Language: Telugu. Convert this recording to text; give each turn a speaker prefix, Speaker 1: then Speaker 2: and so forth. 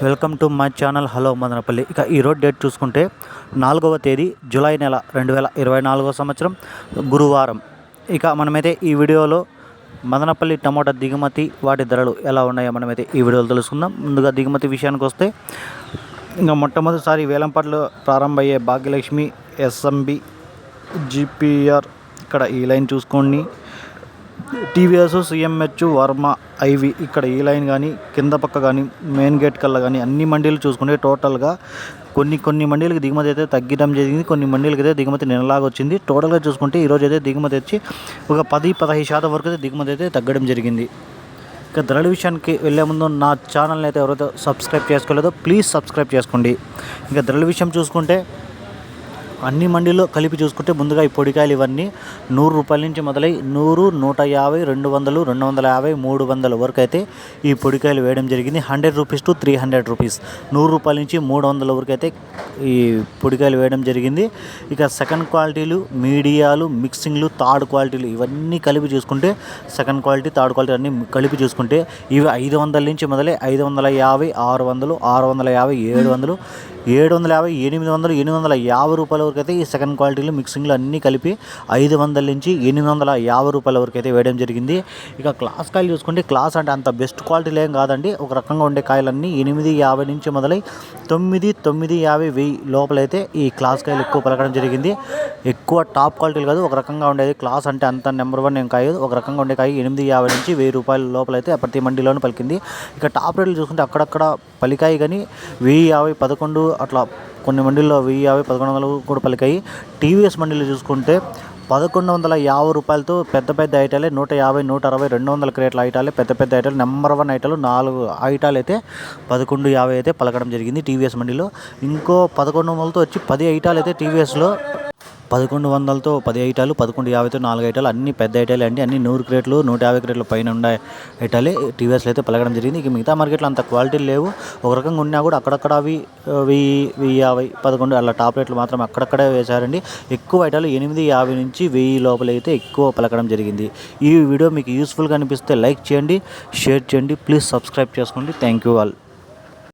Speaker 1: Welcome to my channel. Hello Madanapalle. ఇక ఈరోజు డేట్ చూసుకుంటే నాలుగవ తేదీ జూలై నెల రెండు వేల ఇరవై నాలుగవ సంవత్సరం గురువారం. ఇక మనమైతే ఈ వీడియోలో మదనపల్లి టమోటా దిగుమతి వాటి ధరలు ఎలా ఉన్నాయో మనమైతే ఈ వీడియోలో తెలుసుకుందాం. ముందుగా దిగుమతి విషయానికి వస్తే ఇంకా మొట్టమొదటిసారి వేలంపాట్లు ప్రారంభమయ్యే భాగ్యలక్ష్మి ఎస్ఎంబి జిపిఆర్ ఇక్కడ ఈ లైన్ చూసుకోండి. టీవీఎస్ సిఎంహెచ్ వర్మ ఐవి ఇక్కడ ఈ లైన్ కానీ కింద పక్క కానీ మెయిన్ గేట్ కల్లా కానీ అన్ని మండీలు చూసుకుంటే టోటల్గా కొన్ని కొన్ని మండీలకు దిగుమతి అయితే తగ్గడం జరిగింది కొన్ని మండీలకు అయితే దిగుమతి నిలలాగా వచ్చింది. టోటల్గా చూసుకుంటే ఈరోజు అయితే దిగుమతి వచ్చి ఒక పది పదహైదు శాతం వరకు అయితే దిగుమతి అయితే తగ్గడం జరిగింది. ఇక ధరల విషయానికి వెళ్ళే ముందు నా ఛానల్ని అయితే ఎవరైతే సబ్స్క్రైబ్ చేసుకోలేదో ప్లీజ్ సబ్స్క్రైబ్ చేసుకోండి. ఇంకా ధరల విషయం చూసుకుంటే అన్ని మండీలో కలిపి చూసుకుంటే ముందుగా ఈ పొడికాయలు ఇవన్నీ నూరు రూపాయల నుంచి మొదలై నూరు నూట యాభై రెండు వందలు రెండు వందల యాభై మూడు వందల వరకు అయితే ఈ పొడికాయలు వేయడం జరిగింది. Hundred rupees to three hundred rupees. నూరు రూపాయల నుంచి మూడు వందల వరకు అయితే ఈ పొడికాయలు వేయడం జరిగింది. ఇక సెకండ్ క్వాలిటీలు మీడియాలు మిక్సింగ్లు థర్డ్ క్వాలిటీలు ఇవన్నీ కలిపి చూసుకుంటే సెకండ్ క్వాలిటీ థర్డ్ క్వాలిటీ అన్నీ కలిపి చూసుకుంటే ఇవి ఐదు వందల నుంచి మొదలై ఐదు వందల యాభై ఆరు వందలు ఆరు వందల యాభై ఏడు వందలు ఏడు వందల యాభై ఎనిమిది వందలు ఎనిమిది వందల యాభై రూపాయల వరకు అయితే ఈ సెకండ్ క్వాలిటీలు మిక్సింగ్లు అన్నీ కలిపి ఐదు వందల నుంచి ఎనిమిది వందల యాభై రూపాయల వరకు అయితే వేయడం జరిగింది. ఇక క్లాస్ కాయలు చూసుకుంటే క్లాస్ అంటే అంత బెస్ట్ క్వాలిటీలు ఏం కాదండి. ఒక రకంగా ఉండే కాయలన్నీ ఎనిమిది యాభై నుంచి మొదలై తొమ్మిది తొమ్మిది యాభై వెయ్యి లోపలైతే ఈ క్లాస్ కాయలు ఎక్కువ పలకడం జరిగింది. ఎక్కువ టాప్ క్వాలిటీలు కాదు ఒక రకంగా ఉండేది. క్లాస్ అంటే అంత నెంబర్ వన్ ఏం కాయ ఒక రకంగా ఉండే కాయ ఎనిమిది యాభై నుంచి వెయ్యి రూపాయల లోపలైతే ప్రతి మండీలోనూ పలికింది. ఇక టాప్ రేట్లు చూసుకుంటే అక్కడక్కడ పలికాయి కానీ వెయ్యి యాభై పదకొండు అట్లా కొన్ని మండీల్లో వెయ్యి యాభై పదకొండు వందలు కూడా పలికాయి. టీవీఎస్ మండీలు చూసుకుంటే పదకొండు వందల యాభై రూపాయలతో పెద్ద పెద్ద ఐటాలే నూట యాభై నూట అరవై రెండు వందల క్రేట్ల ఐటాలే పెద్ద పెద్ద ఐటాలు నెంబర్ వన్ ఐటాలు నాలుగు ఐటాలు అయితే పదకొండు యాభై అయితే పలకడం జరిగింది టీవీఎస్ మండీలో. ఇంకో పదకొండు వందలతో వచ్చి పది ఐటాలు అయితే టీవీఎస్లో పదకొండు వందలతో పది ఐటాలు పదకొండు యాభైతో నాలుగు ఐటాలు అన్ని పెద్ద ఐటాలు అండి. అన్ని నూరు క్రేట్లు నూట యాభై క్రేట్ల పైన ఉండే ఐటాలే టీవీఎస్లో అయితే పలకడం జరిగింది. ఇక మిగతా మార్కెట్లో అంత క్వాలిటీ లేవు. ఒక రకంగా ఉన్నా కూడా అక్కడక్కడ అవి వెయ్యి వెయ్యి యాభై పదకొండు అలా టాప్ రేట్లు మాత్రం అక్కడక్కడే వేశారండి. ఎక్కువ ఐటాలు ఎనిమిది యాభై నుంచి వెయ్యి లోపల అయితే ఎక్కువ పలకడం జరిగింది. ఈ వీడియో మీకు యూస్ఫుల్గా అనిపిస్తే లైక్ చేయండి షేర్ చేయండి ప్లీజ్ సబ్స్క్రైబ్ చేసుకోండి. Thank you all.